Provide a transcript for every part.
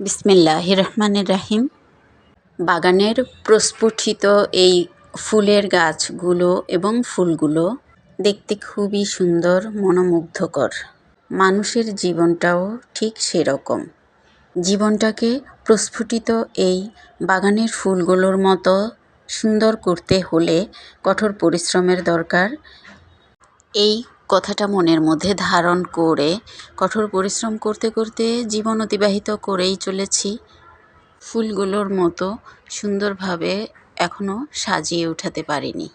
বিসমিল্লাহ রহমানির রাহিম। বাগানের প্রস্ফুটিত এই ফুলের গাছগুলো এবং ফুলগুলো দেখতে খুবই সুন্দর, মনোমুগ্ধকর। মানুষের জীবনটাও ঠিক সেরকম। জীবনটাকে প্রস্ফুটিত এই বাগানের ফুলগুলোর মতো সুন্দর করতে হলে কঠোর পরিশ্রমের দরকার। এই কথাটা মনের মধ্যে ধারণ করে, কঠোর পরিশ্রম করতে করতে জীবন অতিবাহিত করেই চলেছি। ফুলগুলোর মতো সুন্দরভাবে এখনও সাজিয়ে উঠাতে পারিনি।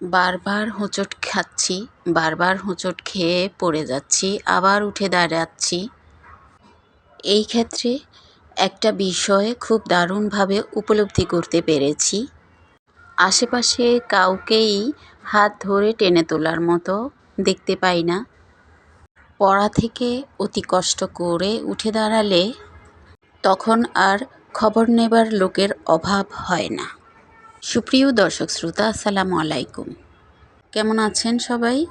বারবার হোঁচট খাচ্ছি, বারবার হোঁচট খেয়ে পড়ে যাচ্ছি, আবার উঠে দাঁড়াচ্ছি। এই ক্ষেত্রে একটা বিষয় খুব দারুণভাবে উপলব্ধি করতে পেরেছি। আশেপাশে কাউকেই হাত ধরে টেনে তোলার মতো দেখতে পাই না। পড়া থেকে অতি কষ্ট করে উঠে দাঁড়ালে তখন আর খবর নেবার লোকের অভাব হয় না। সুপ্রিয় দর্শক শ্রোতা, আসসালামু আলাইকুম। কেমন আছেন সবাই?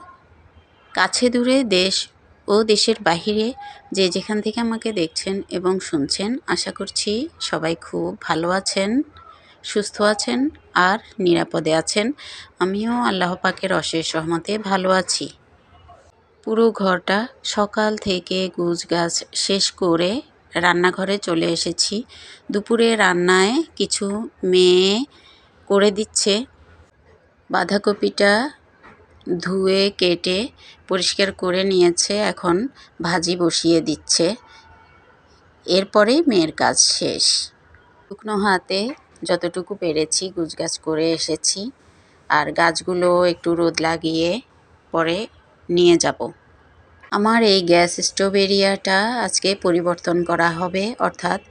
কাছে দূরে দেশ ও দেশের বাহিরে যে যেখান থেকে আমাকে দেখছেন এবং শুনছেন, আশা করছি সবাই খুব ভালো আছেন। সুস্থ আছেন আর নিরাপদে আছেন। আমিও আল্লাহ পাকের অশেষ রহমতে ভালো আছি। পুরো ঘরটা সকাল থেকে গুছ গাছ শেষ করে রান্নাঘরে চলে এসেছি। দুপুরে রান্নায় কিছু মেয়ে করে দিচ্ছে। বাঁধাকপিটা ধুয়ে, কেটে, পরিষ্কার করে নিয়েছে। এখন ভাজি বসিয়ে দিচ্ছে। এরপরে মেয়ের কাজ শেষ। শুকনো হাতে যতটুকু পেরেছি গুছগাছ করে এসেছি। আর গাছগুলো একটু রোদ লাগিয়ে পরে নিয়ে যাব। আমার এই গ্যাস স্টোভ এরিয়াটা আজকে পরিবর্তন করা হবে। অর্থাৎ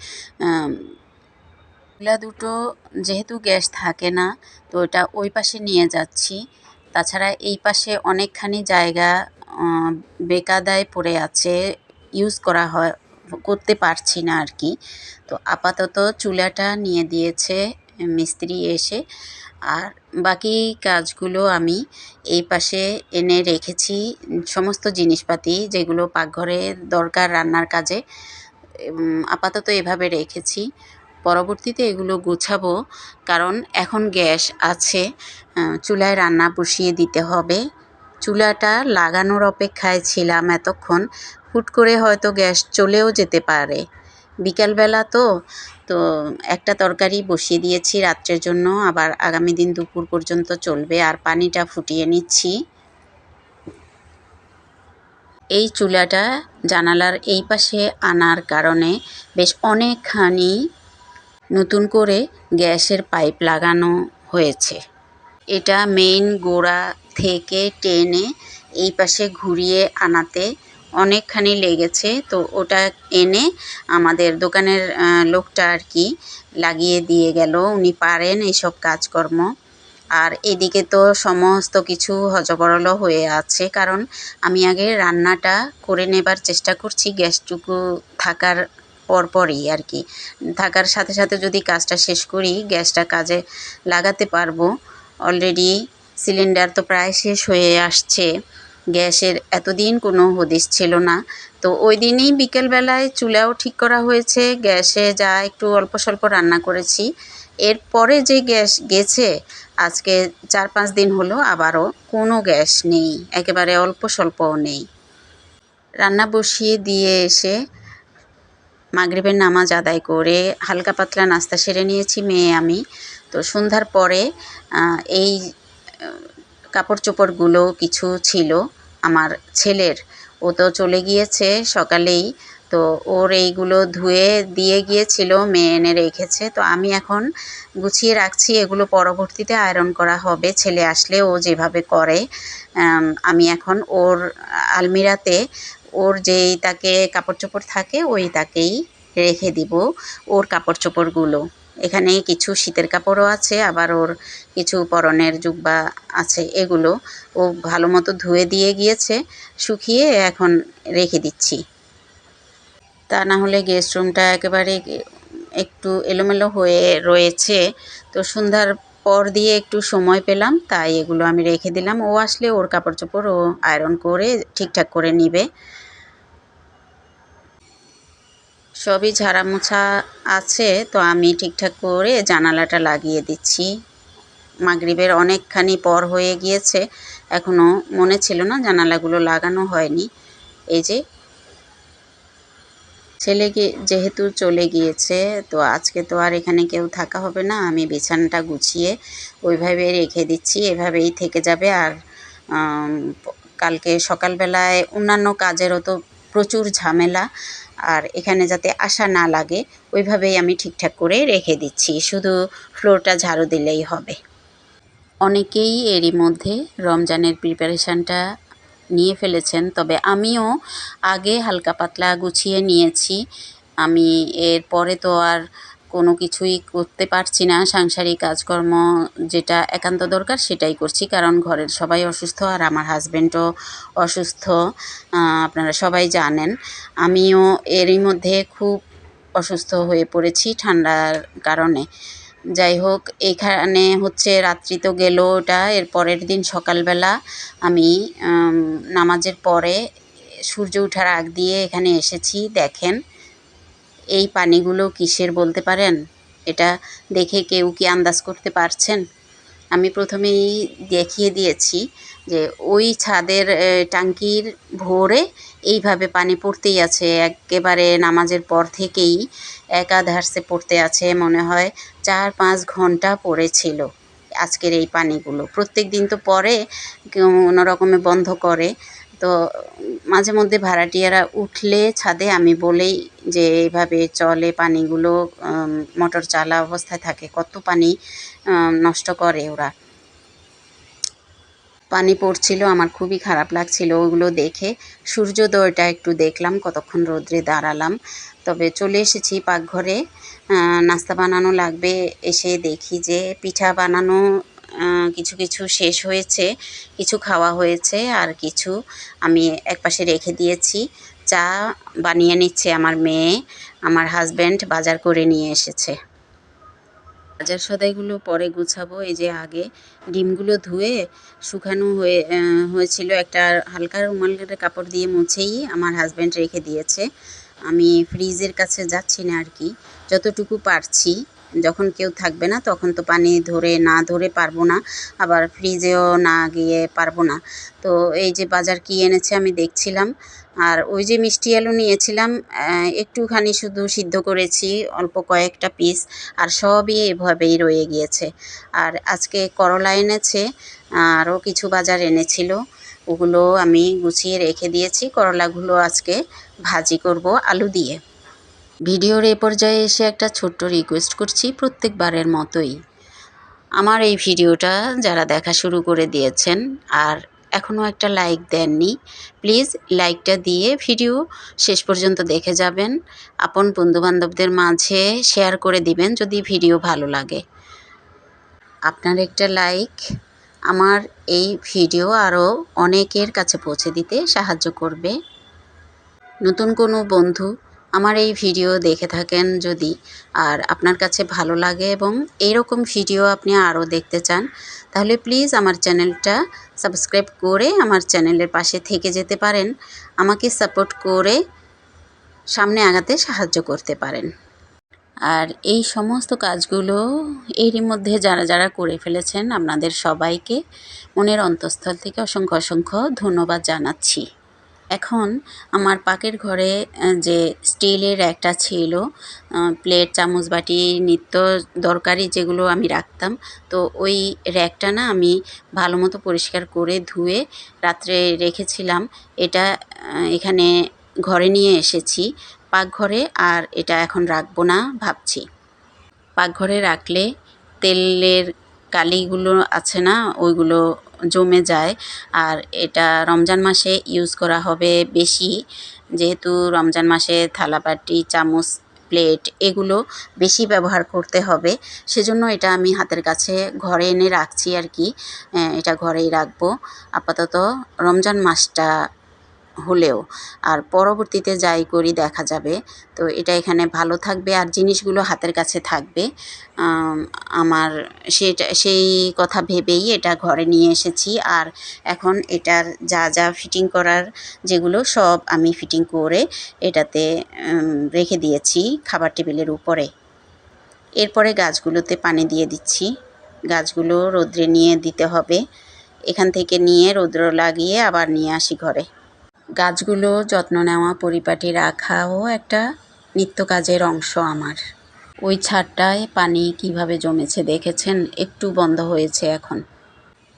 চুলা দুটো যেহেতু গ্যাস থাকে না, তো এটা ওই পাশে নিয়ে যাচ্ছি। তাছাড়া এই পাশে অনেকখানি জায়গা বেকাদায় পড়ে আছে, ইউজ করা হয় করতে পারছি না আর কি। তো আপাতত চুলাটা নিয়ে দিয়েছে মিস্ত্রি এসে। আর বাকি কাজগুলো আমি এই পাশে এনে রেখেছি সমস্ত জিনিসপাতি যেগুলো পাকঘরে দরকার রান্নার কাজে। আপাতত এভাবে রেখেছি। পরবর্তীতে এগুলো গুছাবো কারণ এখন গ্যাস আছে চুলায় রান্না বসিয়ে দিতে হবে। চুলাটা লাগানোর অপেক্ষায় ছিলাম এতক্ষণ। হুট করে হয়তো গ্যাস চলেও যেতে পারে। বিকালবেলা তো তো একটা তরকারি বসিয়ে দিয়েছি রাত্রের জন্য, আবার আগামী দিন দুপুর পর্যন্ত চলবে, আর পানিটা ফুটিয়ে নিচ্ছি। এই চুলাটা জানালার এই পাশে আনার কারণে বেশ অনেকখানি নতুন করে গ্যাসের পাইপ লাগানো হয়েছে। এটা মেইন গোড়া থেকে টেনে এই পাশে ঘুরিয়ে আনাতে অনেকখানি লেগেছে, তো ওটা এনে আমাদের দোকানের লোকটা আর কি লাগিয়ে দিয়ে গেল। উনি পারেন এইসব কাজকর্ম। আর এদিকে তো সমস্ত কিছু হজবরল হয়ে আছে, কারণ আমি আগে রান্নাটা করে নেবার চেষ্টা করছি গ্যাসটুকু থাকার পরপরই আর কি। থাকার সাথে সাথে যদি কাজটা শেষ করি, গ্যাসটা কাজে লাগাতে পারব। অলরেডি সিলিন্ডার তো প্রায় শেষ হয়ে আসছে। গ্যাসের এতদিন কোনো হদিস ছিল না। তো ওই দিনই বিকেলবেলায় চুলাও ঠিক করা হয়েছে, গ্যাসে যা একটু অল্প স্বল্প রান্না করেছি। এরপরে যে গ্যাস গেছে, আজকে চার পাঁচ দিন হলো আবারও কোনো গ্যাস নেই, একেবারে অল্প স্বল্পও নেই। রান্না বসিয়ে দিয়ে এসে মাগরিবের নামাজ আদায় করে হালকা পাতলা নাস্তা সেরে নিয়েছি মেয়ে আমি। তো সন্ধ্যার পরে এই কাপড় চোপড়গুলো কিছু ছিল। আমার ছেলের। ও তো চলে গিয়েছে সকালেই। তো ওর এইগুলো ধুয়ে দিয়ে গিয়েছিল, মেয়ে এনে রেখেছে। তো আমি এখন গুছিয়ে রাখছি, এগুলো পরবর্তীতে আয়রন করা হবে। ছেলে আসলে ও যেভাবে করে আমি এখন ওর আলমিরাতে, ওর যেই তাকে কাপড় চোপড় থাকে, ওই তাকেই রেখে দিব, ওর কাপড় চোপড়গুলো এখানে কিছু শীতের কাপড়ও আছে, আবার ওর কিছু পরনের জুব্বা আছে, এগুলো ও ভালো মতো ধুয়ে দিয়ে গিয়েছে, শুকিয়ে এখন রেখে দিচ্ছি। তা না হলে গেস্ট রুমটা একেবারে একটু এলোমেলো হয়ে রয়েছে। তো সন্ধ্যার পর দিয়ে একটু সময় পেলাম, তাই এগুলো আমি রেখে দিলাম। ও আসলে ওর কাপড় চোপড় ও আয়রন করে ঠিকঠাক করে নিবে। সবই ঝাড়া মোছা আছে, তো আমি ঠিকঠাক করে জানালাটা লাগিয়ে দিচ্ছি। মাগরিবের অনেকখানি পর হয়ে গিয়েছে এখনও মনে ছিল না জানালাগুলো লাগানো হয়নি। এই যে, ছেলে যেহেতু চলে গিয়েছে, তো আজকে তো আর এখানে কেউ থাকা হবে না, আমি বিছানাটা গুছিয়ে ওইভাবে রেখে দিচ্ছি, এভাবেই থেকে যাবে। আর কালকে সকালবেলায় অন্যান্য কাজেরও তো প্রচুর ঝামেলা আর এখানে যাতে আশা না লাগে, ওইভাবেই আমি ঠিকঠাক করে রেখে দিচ্ছি। শুধু ফ্লোরটা ঝাড়ু দিলেই হবে। অনেকেই এরই মধ্যে রমজানের প্রিপারেশানটা নিয়ে ফেলেছেন, তবে আমিও আগে হালকা পাতলা গুছিয়ে নিয়েছি। আমি এর পরে তো আর কোনো কিছুই করতে পারছি না। সাংসারিক কাজকর্ম যেটা একান্ত দরকার সেটাই করছি, কারণ ঘরের সবাই অসুস্থ আর আমার হাজব্যান্ডও অসুস্থ আপনারা সবাই জানেন। আমিও এরই মধ্যে খুব অসুস্থ হয়ে পড়েছি ঠান্ডার কারণে। যাই হোক, এখানে হচ্ছে রাত্রি তো গেল ওটা এর পরের দিন সকালবেলা আমি নামাজের পরে সূর্য ওঠার আগ দিয়ে এখানে এসেছি, দেখেন। এই পানিগুলো কিসের বলতে পারেন? এটা দেখে কেউ কি আন্দাজ করতে পারছেন? আমি প্রথমেই দেখিয়ে দিয়েছি যে ওই ছাদের টাঙ্কির ভোরে এইভাবে পানি পড়তেই আছে। একেবারে নামাজের পর থেকেই একাধারসে পড়তে আছে, মনে হয় চার পাঁচ ঘণ্টা পড়েছিল আজকের এই পানিগুলো। প্রত্যেক দিন তো পরে কোনো রকমে বন্ধ করে। তো মাঝে মধ্যে ভাড়াটিয়ারা উঠলে ছাদে, আমি বলেই যে এইভাবে চলে পানিগুলো মোটর চালা অবস্থায় থাকে, কত পানি নষ্ট করে ওরা। পানি পড়ছিল, আমার খুবই খারাপ লাগছিল ওগুলো দেখে। সূর্যোদয়টা একটু দেখলাম, কতক্ষণ রোদ্রে দাঁড়ালাম। তবে চলে এসেছি পাকঘরে নাস্তা বানানো লাগবে, এসে দেখি যে পিঠা বানানো কিছু কিছু শেষ হয়েছে, কিছু খাওয়া হয়েছে আর কিছু আমি একপাশে রেখে দিয়েছি। চা বানিয়ে নিচ্ছে আমার মেয়ে, আমার হাজব্যান্ড বাজার করে নিয়ে এসেছে। বাজার সদাইগুলো পরে গুছাবো, এই যে আগে ডিমগুলো ধুয়ে শুকানো হয়ে হয়েছিল একটা হালকা রুমালের কাপড় দিয়ে মুছেই আমার হাজব্যান্ড রেখে দিয়েছে। আমি ফ্রিজের কাছে যাচ্ছি না আর কি, যতটুকু পারছি। যখন কেউ থাকবে না, তখন তো পানি ধরে না ধরে পারব না, আবার ফ্রিজেও না গিয়ে পারব না। তো এই যে বাজার কী এনেছে আমি দেখছিলাম, আর ওই যে মিষ্টি আলু নিয়েছিলাম একটুখানি শুধু সিদ্ধ করেছি, অল্প কয়েকটা পিস আর সবই এভাবেই রয়ে গিয়েছে। আর আজকে করলা এনেছে, আরও কিছু বাজার এনেছিল, ওগুলো আমি গুছিয়ে রেখে দিয়েছি, করলাগুলো আজকে ভাজি করব আলু দিয়ে। ভিডিওর এ পর্যায়ে এসে একটা ছোট্ট রিকোয়েস্ট করছি প্রত্যেকবারের মতোই। আমার এই ভিডিওটা যারা দেখা শুরু করে দিয়েছেন আর এখনও একটা লাইক দেননি প্লিজ লাইকটা দিয়ে ভিডিও শেষ পর্যন্ত দেখে যাবেন। আপন বন্ধুবান্ধবদের মাঝে শেয়ার করে দিবেন যদি ভিডিও ভালো লাগে। আপনার একটা লাইক আমার এই ভিডিও আরও অনেকের কাছে পৌঁছে দিতে সাহায্য করবে। নতুন কোনো বন্ধু আমার এই ভিডিও দেখে থাকেন যদি আর আপনার কাছে ভালো লাগে এবং এইরকম ভিডিও আপনি আরও দেখতে চান, তাহলে প্লিজ আমার চ্যানেলটা সাবস্ক্রাইব করে আমার চ্যানেলের পাশে থেকে যেতে পারেন। আমাকে সাপোর্ট করে সামনে আগাতে সাহায্য করতে পারেন। আর এই সমস্ত কাজগুলো এরই মধ্যে যারা যারা করে ফেলেছেন আপনাদের সবাইকে মনের অন্তঃস্থল থেকে অসংখ্য অসংখ্য ধন্যবাদ জানাচ্ছি। এখন আমার পাকের ঘরে যে স্টিলের একটা ছিল প্লেট, চামচ, বাটি, নিত্য দরকারি যেগুলো আমি রাখতাম, তো ওই র্যাকটা না আমি ভালো মতো পরিষ্কার করে ধুয়ে রাত্রে রেখেছিলাম। এটা এখানে ঘরে নিয়ে এসেছি পাকঘরে আর এটা এখন রাখব না ভাবছি। পাকঘরে রাখলে তেলের কালিগুলো আছে না, ওইগুলো জমে যায়। আর এটা রমজান মাসে ইউজ করা হবে বেশি। যেহেতু রমজান মাসে থালাবাটি চামচ প্লেট এগুলো বেশি ব্যবহার করতে হবে। সেজন্য এটা আমি হাতের কাছে ঘরে এনে রাখছি আর কি। এটা ঘরেই রাখব। আপাতত রমজান মাসটা হলেও। আর পরবর্তীতে যাই করি, দেখা যাবে। তো এটা এখানে ভালো থাকবে আর জিনিসগুলো হাতের কাছে থাকবে। আমার সেটা, সেই কথা ভেবেই এটা ঘরে নিয়ে এসেছি। আর এখন এটার যা যা ফিটিং করার যেগুলো সব আমি ফিটিং করে এটাতে রেখে দিয়েছি খাবার টেবিলের উপরে। এরপরে গাছগুলোতে পানি দিয়ে দিচ্ছি। গাছগুলো রোদ্রে নিয়ে দিতে হবে। এখান থেকে নিয়ে রৌদ্র লাগিয়ে আবার নিয়ে আসি ঘরে। গাছগুলো যত্ন নেওয়া, পরিপাটি রাখাও একটা নিত্য কাজের অংশ আমার। ওই ছাদটায় পানি কীভাবে জমেছে দেখেছেন? একটু বন্ধ হয়েছে এখন।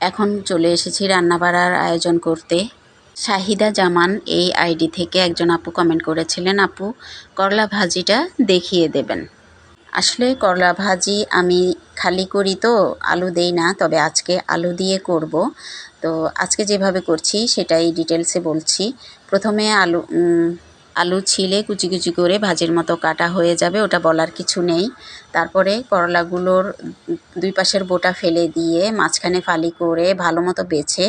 এখন চলে এসেছি রান্না বাড়ার আয়োজন করতে। শাহিদা জামান এই আইডি থেকে একজন আপু কমেন্ট করেছিলেন, আপু, করলা ভাজিটা দেখিয়ে দেবেন। আসলে করলা ভাজি আমি খালি করি তো, আলু দেই না, তবে আজকে আলু দিয়ে করব। তো আজকে যেভাবে করছি সেটাই ডিটেলসে বলছি। প্রথমে আলু আলু ছিলে কুচি কুচি করে ভাজির মতো কাটা হয়ে যাবে, ওটা বলার কিছু নেই। তারপরে করলাগুলোর দুই পাশের বোটা ফেলে দিয়ে মাঝখানে ফালি করে ভালো মতো বেছে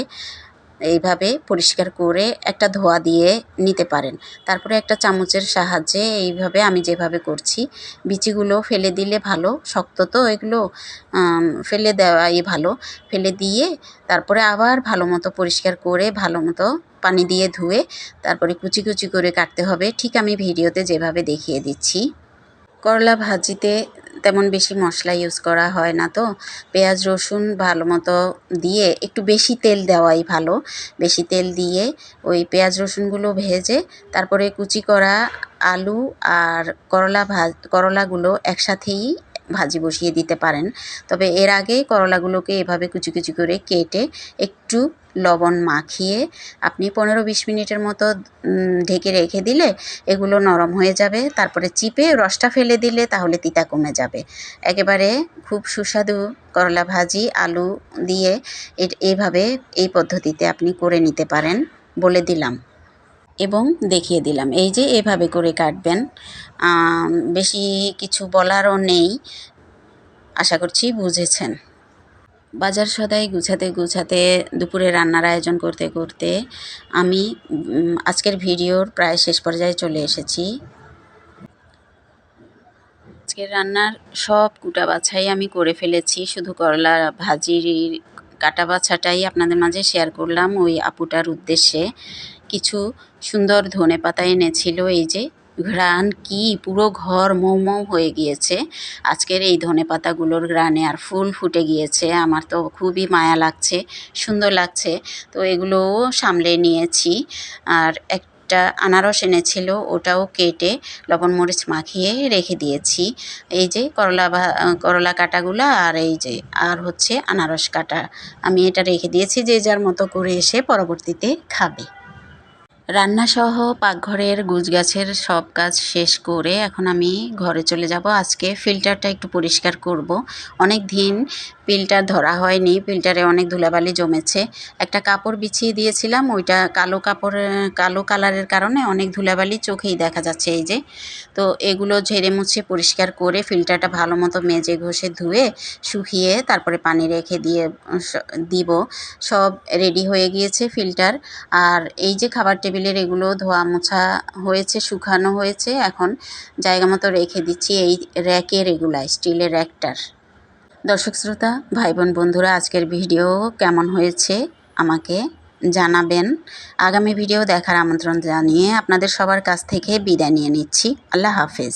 এইভাবে পরিষ্কার করে একটা ধোয়া দিয়ে নিতে পারেন। তারপরে একটা চামচের সাহায্যে এইভাবে আমি যেভাবে করছি, বিচিগুলো ফেলে দিলে ভালো, শক্ত তো এগুলো ফেলে দেওয়াই ভালো। ফেলে দিয়ে তারপরে আবার ভালো মতো পরিষ্কার করে ভালো মতো পানি দিয়ে ধুয়ে তারপরে কুচি কুচি করে কাটতে হবে। ঠিক আমি ভিডিওতে যেভাবে দেখিয়ে দিচ্ছি। করলা ভাজিতে তেমন বেশি মশলা ইউজ করা হয় না তো। পেঁয়াজ, রসুন ভালো মতো দিয়ে একটু বেশি তেল দেওয়াই ভালো। বেশি তেল দিয়ে ওই পেঁয়াজ, রসুনগুলো ভেজে তারপরে কুচি করা আলু আর করলা ভাজ করলাগুলো একসাথেই ভাজি বসিয়ে দিতে পারেন। তবে এর আগে করলাগুলোকে এভাবে কুচি কুচি করে কেটে একটু লবণ মাখিয়ে আপনি পনেরো বিশ মিনিটের মতো ঢেকে রেখে দিলে এগুলো নরম হয়ে যাবে। তারপরে চিপে রসটা ফেলে দিলে তাহলে তিতা কমে যাবে। একেবারে খুব সুস্বাদু করলা ভাজি, আলু দিয়ে এইভাবে এই পদ্ধতিতে আপনি করে নিতে পারেন বলে দিলাম। এবং দেখিয়ে দিলাম। এই যে এভাবে করে কাটবেন বেশি কিছু বলারও নেই। আশা করছি বুঝেছেন। বাজার সদাই গুছাতে গুছাতে দুপুরে রান্নার আয়োজন করতে করতে আমি আজকের ভিডিওর প্রায় শেষ পর্যায়ে চলে এসেছি। আজকের রান্নার সব কুটা বাছাই আমি করে ফেলেছি। শুধু করলা, ভাজির কাটা বাছাটাই আপনাদের মাঝে শেয়ার করলাম ওই আপুটার উদ্দেশ্যে। কিছু সুন্দর ধনে পাতা এনেছিল, এই যে ঘ্রাণ কি পুরো ঘর মৌ মৌ হয়ে গিয়েছে। আজকের এই ধনে পাতাগুলোর ঘ্রাণে আর ফুল ফুটে গিয়েছে, আমার তো খুবই মায়া লাগছে, সুন্দর লাগছে। তো এগুলোও সামলে নিয়েছি, আর একটা আনারস এনেছিল, ওটাও কেটে লবণ মরিচ মাখিয়ে রেখে দিয়েছি। এই যে করলা করলা কাটাগুলো আর এই যে, আর হচ্ছে আনারস কাটা। আমি এটা রেখে দিয়েছি, যে যার মতো করে এসে পরবর্তীতে খাবে। রান্নাসহ পাকঘরের গুছগাছের সব কাজ শেষ করে এখন আমি ঘরে চলে যাব। আজকে ফিল্টারটা একটু পরিষ্কার করব। অনেক দিন ফিল্টার ধরা হয়নি, ফিল্টারে অনেক ধুলাবালি জমেছে। একটা কাপড় বিছিয়ে দিয়েছিলাম, ওইটা কালো কাপড়, কালো কালারের কারণে অনেক ধুলাবালি চোখেই দেখা যাচ্ছে এই যে। তো এগুলো ঝেড়ে মুছে পরিষ্কার করে ফিল্টারটা ভালো মতো মেজে ঘষে ধুয়ে, শুকিয়ে তারপরে পানি রেখে দিয়ে দিব। সব রেডি হয়ে গিয়েছে ফিল্টার। আর এই যে খাবার টেবিলের এগুলো ধোয়া মোছা হয়েছে, শুকানো হয়েছে। এখন জায়গা মতো রেখে দিচ্ছি এই র্যাকের এগুলায় স্টিলের র্যাকটার। দর্শক শ্রোতা ভাই বোন বন্ধুরা, আজকের ভিডিও কেমন হয়েছে আমাকে জানাবেন। আগামী ভিডিও দেখার আমন্ত্রণ জানিয়ে আপনাদের সবার কাছ থেকে বিদায় নিয়ে নিচ্ছি। আল্লাহ হাফেজ।